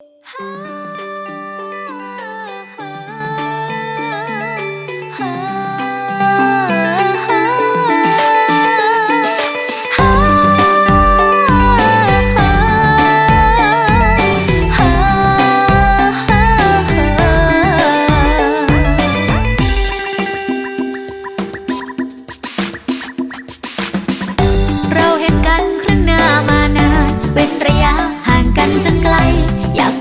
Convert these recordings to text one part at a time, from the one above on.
เ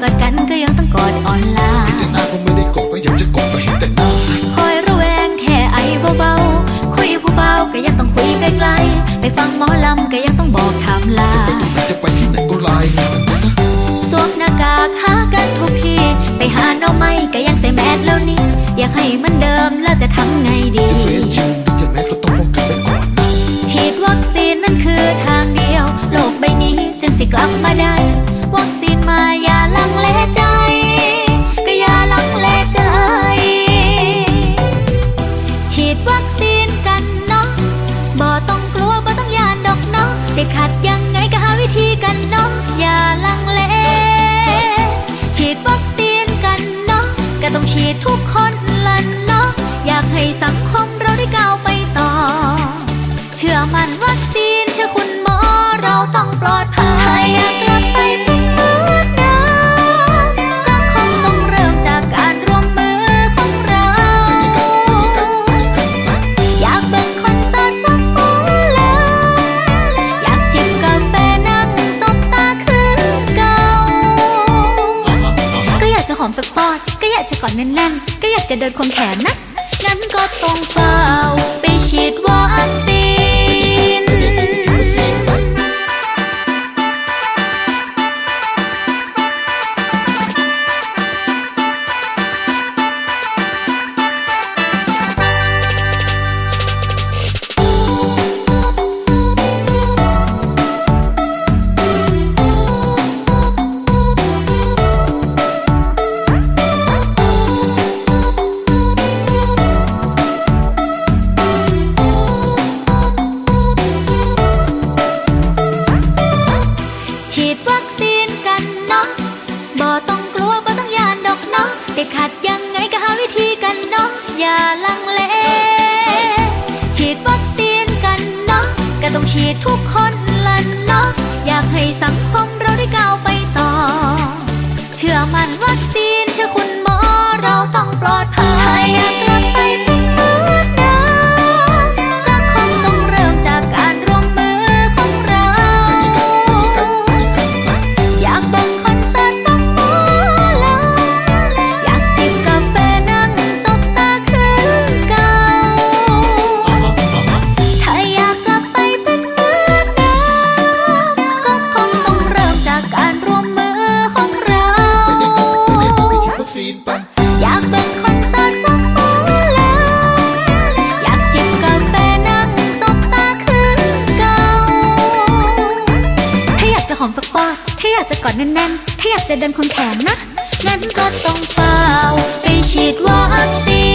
อยากกอดกันก็ยังต้องกอดออนไลน์แต่หน้าก็ไม่ได้กอดก็อยากจะกอดก็เห็นแต่หน้าคอยระแวงแค่ไอเบาๆคุยผู้เบาก็ยังต้องคุยไกลๆไปฟังหมอลำก็ยังต้องบอกไทำลาแต่ดูจะไปที่ไหนก็ไลน์งานนะสวมหน้ากากหากันทุกทีไปหาน้องไม่ก็ยังใส่แมสแล้วนี่อยากให้เหมันเดิมแล้วจะทำไงดีจะเฟซชิลหรือจะแม้ก็ต้องป้องกันไว้ก่อนนะฉีดวัคซีนนั่นคือทางเดียวโลกใบนี้จึงสิกลับมาได้วัคซีน มาอย่าลังเลใจ ก็อย่าลังเลใจ ฉีดวัคซีนกันเนาะบ่ต้องกลัวบ่ต้องยานดอกเนาะติดขัดยังไงก็หาวิธีกันเนาะอย่าลังเล ฉีดวัคซีนกันเนาะก็ต้องฉีดทุกคนละเนาะอยากให้สังคมเราได้ก้าวไปต่อ เชื่อมันวัค อยากจะกอดแน่นๆ ก็อยากจะเดินควงแขนนะ งั้นก็ต้องเฝ้าไปฉีดวัคซีน วัคซีนกันเนาะบ่ต้องกลัวบ่ต้องยานดอกเนาะติดขัดยังไงก็หาวิธีกันเนาะอย่าลังเล ฉีดวัคซีนกันเนาะก็ต้องฉีดทุกคน อดแน่นๆ ถ้าอยากจะเดินคนแขนนะ งั้นก็ต้องเฝ้าไปฉีดวัคซีน